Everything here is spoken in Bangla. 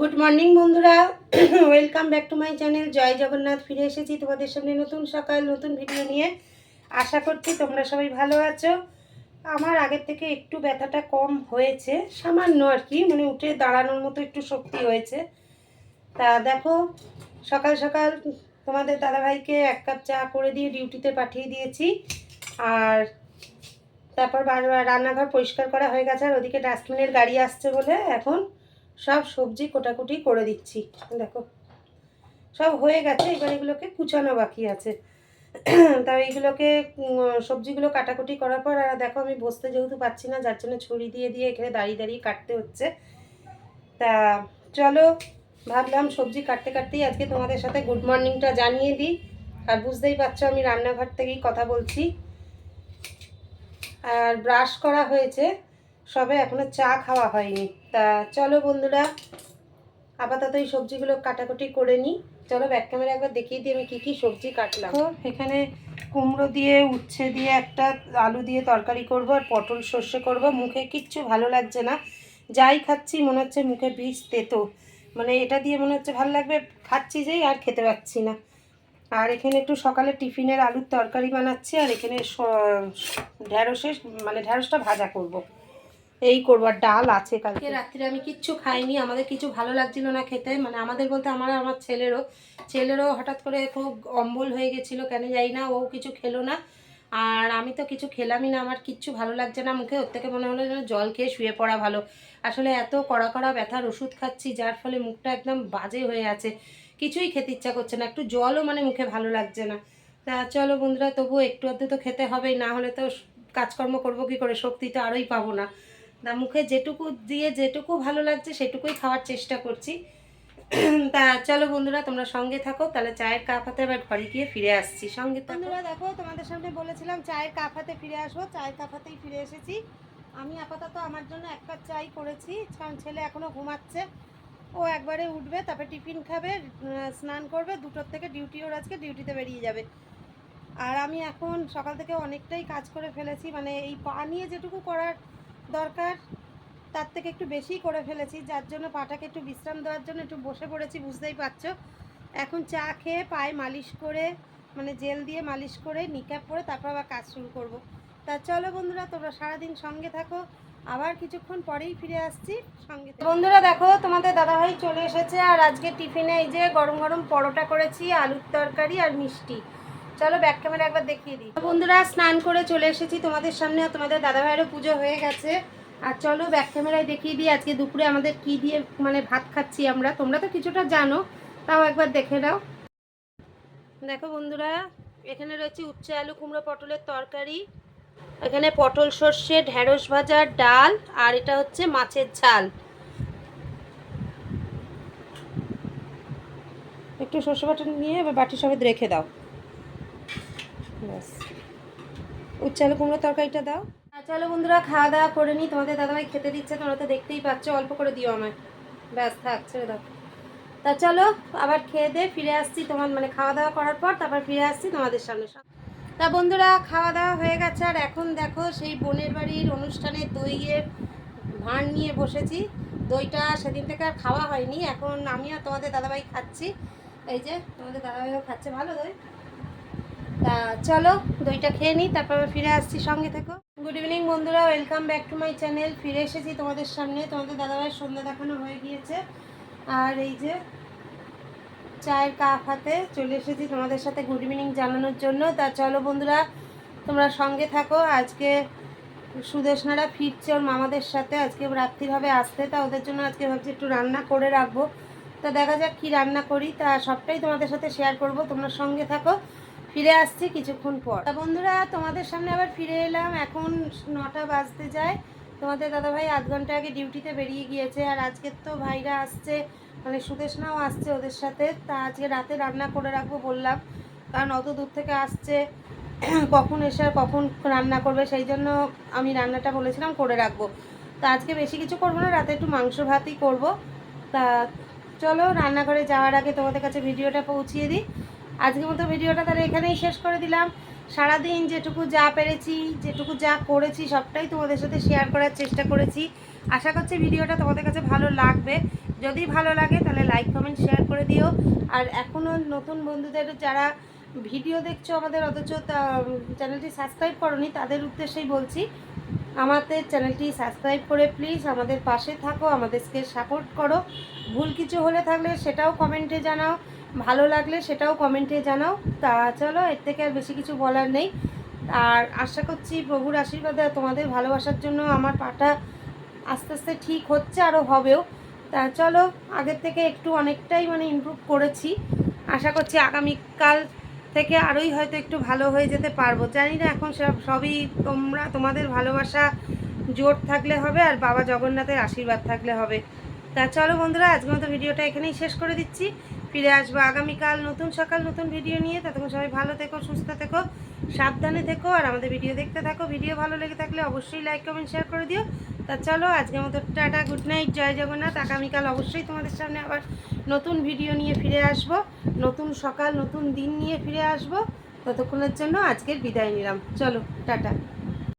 গুড মর্নিং বন্ধুরা। Welcome back to my channel জয় জগন্নাথ, ফিরে এসেছি তোমাদের সামনে নতুন সকাল, নতুন ভিডিও নিয়ে। আশা করছি তোমরা সবাই ভালো আছো। আমার আগের থেকে একটু ব্যথাটা কম হয়েছে, সামান্য আর কি মানে উঠে দাঁড়ানোর মতো একটু শক্তি হয়েছে। তা দেখো, সকাল সকাল তোমাদের দাদাভাইকে এক কাপ চা করে দিয়ে ডিউটিতে পাঠিয়ে দিয়েছি। আর তারপর রান্নাঘর পরিষ্কার করা হয়ে গেছে, আর ওদিকে ডাস্টবিনের গাড়ি আসছে বলে এখন সব সবজি কোটাকুটি করে দিচ্ছি। দেখো, সব হয়ে গেছে, এবার এগুলোকে কুচানো বাকি আছে। তা এইগুলোকে সবজিগুলো কাটাকুটি করার পর, আর দেখো, আমি বসতে যেহেতু পাচ্ছি না, যার জন্য ছুরি দিয়ে দিয়ে এখানে দাঁড়িয়ে দাঁড়িয়ে কাটতে হচ্ছে। তা চলো, ভাবলাম সবজি কাটতে কাটতেই আজকে তোমাদের সাথে গুড মর্নিংটা জানিয়ে দিই। আর বুঝতেই পারছ, আমি রান্নাঘর থেকেই কথা বলছি। আর ব্রাশ করা হয়েছে। সবে এখনও চা খাওয়া হয়নি। তা চলো বন্ধুরা আপাতত এই সবজিগুলো কাটাকুটি করে নিই চলো ব্যাক ক্যামেরা একবার দেখিয়ে দিই আমি কী কী সবজি কাটলাম। তো এখানে কুমড়ো দিয়ে, উচ্ছে দিয়ে একটা আলু দিয়ে তরকারি করব আর পটল সর্ষে করব। মুখে কিচ্ছু ভালো লাগছে না। যাই খাচ্ছি, মনে হচ্ছে মুখে বীজ তেতো। মানে এটা দিয়ে মনে হচ্ছে ভালো লাগবে, খাচ্ছি যেই, আর খেতে পাচ্ছি না। আর এখানে একটু সকালে টিফিনের আলুর তরকারি বানাচ্ছি, আর এখানে ঢ্যাঁড়সের মানে ঢ্যাঁড়সটা ভাজা করব। এই করব আর ডাল আছে কালকে। রাত্রে আমি কিচ্ছু খাইনি, আমাদের কিছু ভালো লাগছিল না খেতে। মানে আমাদের বলতে আমার আমার ছেলেরও। ছেলেরও হঠাৎ করে খুব অম্বল হয়ে গেছিল, কেন যাই না, ও কিছু খেলো না। আর আমি তো কিছু খেলামই না, আমার কিচ্ছু ভালো লাগছে না মুখে। ওর থেকে মনে হলো যেন জল খেয়ে শুয়ে পড়া ভালো। আসলে এত কড়া কড়া ব্যথার ওষুধ খাচ্ছি, যার ফলে মুখটা একদম বাজে হয়ে আছে। কিছুই খেতে ইচ্ছা করছে না, একটু জলও মানে মুখে ভালো লাগছে না। তা চলো বন্ধুরা তবু একটু আধটু তো খেতে হবেই, না হলে তো কাজকর্ম করব কি করে? শক্তি তো আরোই পাবো না। তা মুখে যেটুকু দিয়ে যেটুকু ভালো লাগছে সেটুকুই খাওয়ার চেষ্টা করছি। তা চলো বন্ধুরা, তোমরা সঙ্গে থাকো, তাহলে চায়ের কাপ হাতে এবার ঘরে গিয়ে ফিরে আসছি। সঙ্গে বন্ধুরা, দেখো, তোমাদের সামনে বলেছিলাম চায়ের কাপ হাতে ফিরে আসব, চায়ের কাপ হাতেই ফিরে এসেছি। আমি আপাতত আমার জন্য এক কাপ চাই করেছি, কারণ ছেলে এখনও ঘুমাচ্ছে। ও একবারে উঠবে, তারপরে টিফিন খাবে স্নান করবে, দুটোর থেকে ডিউটি, ওর আজকে ডিউটিতে বেরিয়ে যাবে। আর আমি এখন সকাল থেকে অনেকটাই কাজ করে ফেলেছি মানে এই পা নিয়ে যেটুকু করার দরকার। তার থেকে একটু বেশি করে ফেলেছি, যার জন্য পাটাকে একটু বিশ্রাম দেওয়ার জন্য একটু বসে পড়েছি, বুঝতেই পারছ। এখন চা খেয়ে পায়ে মালিশ করে মানে জেল দিয়ে মালিশ করে নিকাপ পরে তারপর আবার কাজ শুরু করব। তা চলো বন্ধুরা, তোমরা সারাদিন সঙ্গে থাকো। আবার কিছুক্ষণ পরেই ফিরে আসছি সঙ্গে বন্ধুরা দেখো, তোমাদের দাদাভাই চলে এসেছে, আর আজকে টিফিনে এই যে গরম গরম পরোটা করেছি, আলুর তরকারি আর মিষ্টি। চলো ব্যাক ক্যামেরা একবার দেখিয়ে দিই। বন্ধুরা, স্নান করে চলে এসেছি তোমাদের সামনে তোমাদের দাদাভাইয়েরও পুজো হয়ে গেছে। আর চলো ব্যাক ক্যামেরায় দেখিয়ে দিই আজকে দুপুরে আমাদের কি দিয়ে মানে ভাত খাচ্ছি আমরা। তোমরা তো কিছুটা জানো, তাও একবার দেখে নাও। দেখো বন্ধুরা, এখানে রয়েছে উচ্ছে আলু, কুমড়ো পটলের তরকারি। এখানে পটল সর্ষে ঢ্যাঁড়স ভাজার ডাল, আর এটা হচ্ছে মাছের ঝাল। একটু সর্ষে বাটা নিয়ে এবার বাটি সমেত রেখে দাও। ব্যাস। উচ্ছে আলু কুমড়ো তরকারিটা দাও। আর চলো বন্ধুরা, খাওয়া দাওয়া করে নিই তোমাদের দাদাভাই খেতে দিচ্ছে, তোমরা তো দেখতেই পাচ্ছ, অল্প করে দিও আমায়। ব্যাস, থাক, ছেড়ে দাও। তা চলো, আবার খেয়ে দিয়ে ফিরে আসছি তোমার মানে খাওয়া দাওয়া করার পর, তারপর ফিরে আসছি তোমাদের সামনে। তা বন্ধুরা, খাওয়া দাওয়া হয়ে গেছে, আর এখন দেখো, সেই বোনের বাড়ির অনুষ্ঠানে দইয়ের ভাঁড় নিয়ে বসেছি। দইটা সেদিন থেকে আর খাওয়া হয়নি, এখন আমিও তোমাদের দাদাভাই খাচ্ছি। এই যে, তোমাদের দাদাভাইও খাচ্ছে ভালো দই। চলো দইটা খেয়ে নিই, তারপর ফিরে আসছি, সঙ্গে থেকো। গুড ইভিনিং বন্ধুরা welcome back to my channel ফিরে এসেছি তোমাদের সামনে। তোমাদের দাদাভাইয়ের সন্ধ্যা দেখানো হয়ে গিয়েছে। আর এই যে চায়ের কাপ হাতে চলে এসেছি তোমাদের সাথে গুড ইভিনিং জানানোর জন্য। তা চলো বন্ধুরা, তোমরা সঙ্গে থাকো। আজকে সুদেশনারা ফিরছে ওর মামাদের সাথে। আজকে রাত্রির হবে আসতে, তা ওদের জন্য আজকে ভাবছি একটু রান্না করে রাখব। তা দেখা যাক কি রান্না করি। তা সবটাই তোমাদের সাথে শেয়ার করব। তোমরা সঙ্গে থাকো। ফিরে আসছি কিছুক্ষণ পর। বন্ধুরা, তোমাদের সামনে আবার ফিরে এলাম। এখন নটা বাজতে যায়। তোমাদের দাদাভাই আধ ঘণ্টা আগে ডিউটিতে বেরিয়ে গিয়েছে আর আজকে তো ভাইরা আসছে মানে সুদেশনাও আসছে ওদের সাথে। তা আজকে রাতে রান্না করে রাখব বললাম, কারণ অত দূর থেকে আসছে। কখন এসে আর কখন রান্না করবে সেই জন্য আমি রান্নাটা বলেছিলাম করে রাখব। তা আজকে বেশি কিছু করব না, রাতে একটু মাংস ভাতই করব। তা চলো, রান্নাঘরে যাওয়ার আগে তোমাদের কাছে ভিডিওটা পৌঁছিয়ে দিই। আজকের মতো ভিডিওটা তাহলে এখানেই শেষ করে দিলাম। সারাদিন যেটুকু যা পেরেছি, যেটুকু যা করেছি, সবটাই তোমাদের সাথে শেয়ার করার চেষ্টা করেছি। আশা করছি ভিডিওটা তোমাদের কাছে ভালো লাগবে। যদি ভালো লাগে তাহলে লাইক কমেন্ট শেয়ার করে দিও। আর এখনও নতুন বন্ধুদের যারা ভিডিও দেখছ আমাদের, অথচ চ্যানেলটি সাবস্ক্রাইব করনি, তাদের উদ্দেশ্যেই বলছি, আমাদের চ্যানেলটি সাবস্ক্রাইব করে প্লিজ আমাদের পাশে থাকো, আমাদেরকে সাপোর্ট করো। ভুল কিছু হলে থাকলে সেটাও কমেন্টে জানাও। ভালো লাগলে সেটাও কমেন্টে জানাও। তা চলো, এর থেকে আর বেশি কিছু বলার নেই। আর আশা করছি প্রভুর আশীর্বাদে তোমাদের ভালোবাসার জন্য আমার পাটা আস্তে আস্তে ঠিক হচ্ছে আরও হবেও। তা চলো, আগের থেকে একটু অনেকটাই মানে ইমপ্রুভ করেছি। আশা করছি আগামীকাল থেকে আরোই হয়তো একটু ভালো হয়ে যেতে পারব। জানি না এখন সব, সবই তোমরা, তোমাদের ভালোবাসা জোর থাকলে হবে আর বাবা জগন্নাথের আশীর্বাদ থাকলে হবে। তা চলো বন্ধুরা, আজকের মতো ভিডিওটা এখানেই শেষ করে দিচ্ছি। ফিরে আসব আগামীকাল নতুন সকাল, নতুন ভিডিও নিয়ে। ততক্ষণ সবাই ভালো থেকো, সুস্থ থেকো, সাবধানে থেকো, আর আমাদের ভিডিও দেখতে থাকো। ভিডিও ভালো লেগে থাকলে অবশ্যই লাইক কমেন্ট শেয়ার করে দিও। তা চলো, আজকের মতো টাটা গুড নাইট জয় জগন্নাথ। আগামীকাল অবশ্যই তোমাদের সামনে আবার নতুন ভিডিও নিয়ে ফিরে আসব। নতুন সকাল, নতুন দিন নিয়ে ফিরে আসব। ততক্ষণের জন্য আজকের বিদায় নিলাম। চলো, টাটা।